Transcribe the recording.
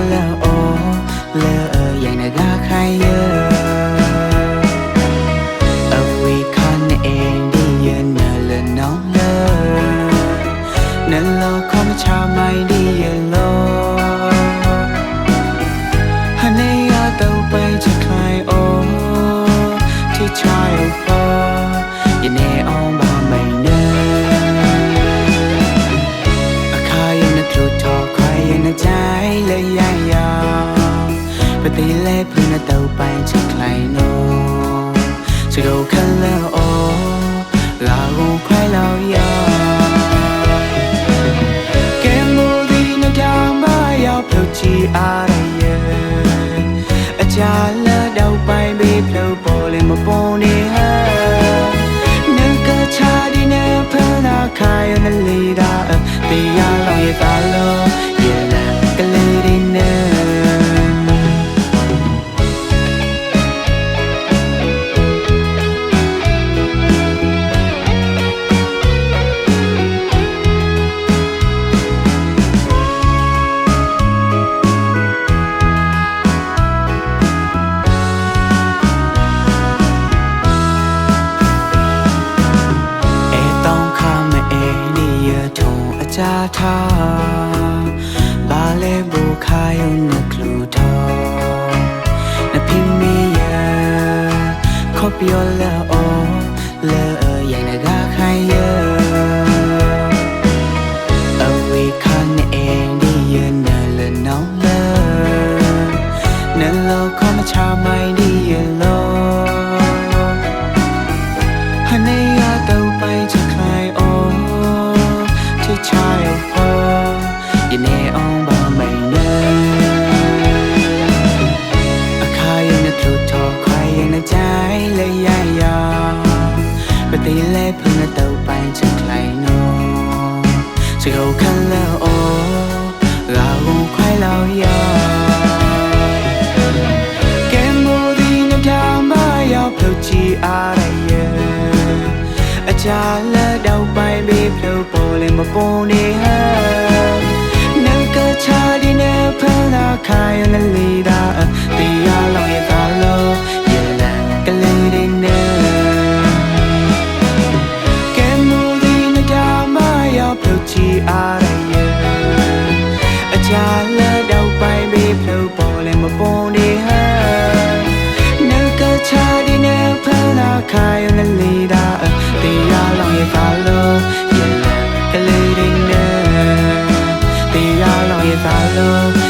ခေါ်ပြောလဲအော်လဲရိုင်းနေကခိုင်ရအ but they let put the dough by to cry no so go color oh la go cry lao ya ကဲမိုးဒီနကြမရောက်ဖြုတ်ချီအားရရဲ့အကြလက်တော့ပိုင်းပေးဖြုတ်ပေါ်လေမပေါ်နေဟဲ့နကချာဒီနေဖနာခိုင်နလီဒါတရား အကြထားဘာလဲဘူခါယုံနကလူတော်နဖိမီယာခေါ်ပြောလဲအော်လဲရိုင်းနကခိုင်ရအဝေခါနေအဲနေရနလနောင်းလဲနလောခေါ်မချမိုင်းဒီရလော let put the dough buy to cry no. So go color oh, la won't cry lao ya. ကဲမိုးဒီနတာမရောက်ဖြုတ်ချီအားရရဲ့အကြလက်တော့ပိုင်းပေးဖြုတ်ပေါ်လေမပေါ်နေဟဲ့နကချာဒီနေဖလာခိုင် ဖြူအားရရဲ့အချာလာတော့ပိုင်ပြီးဖလို့ပေါ်လဲမပေါ်နေဟန်နကချာဒီနေဖလာခါယနလီဒါတေးရလောင်ရဲ့ဖလို့ရဲ့ကလေးရင်းနေတေးရလောင်ရဲ့ဖလို့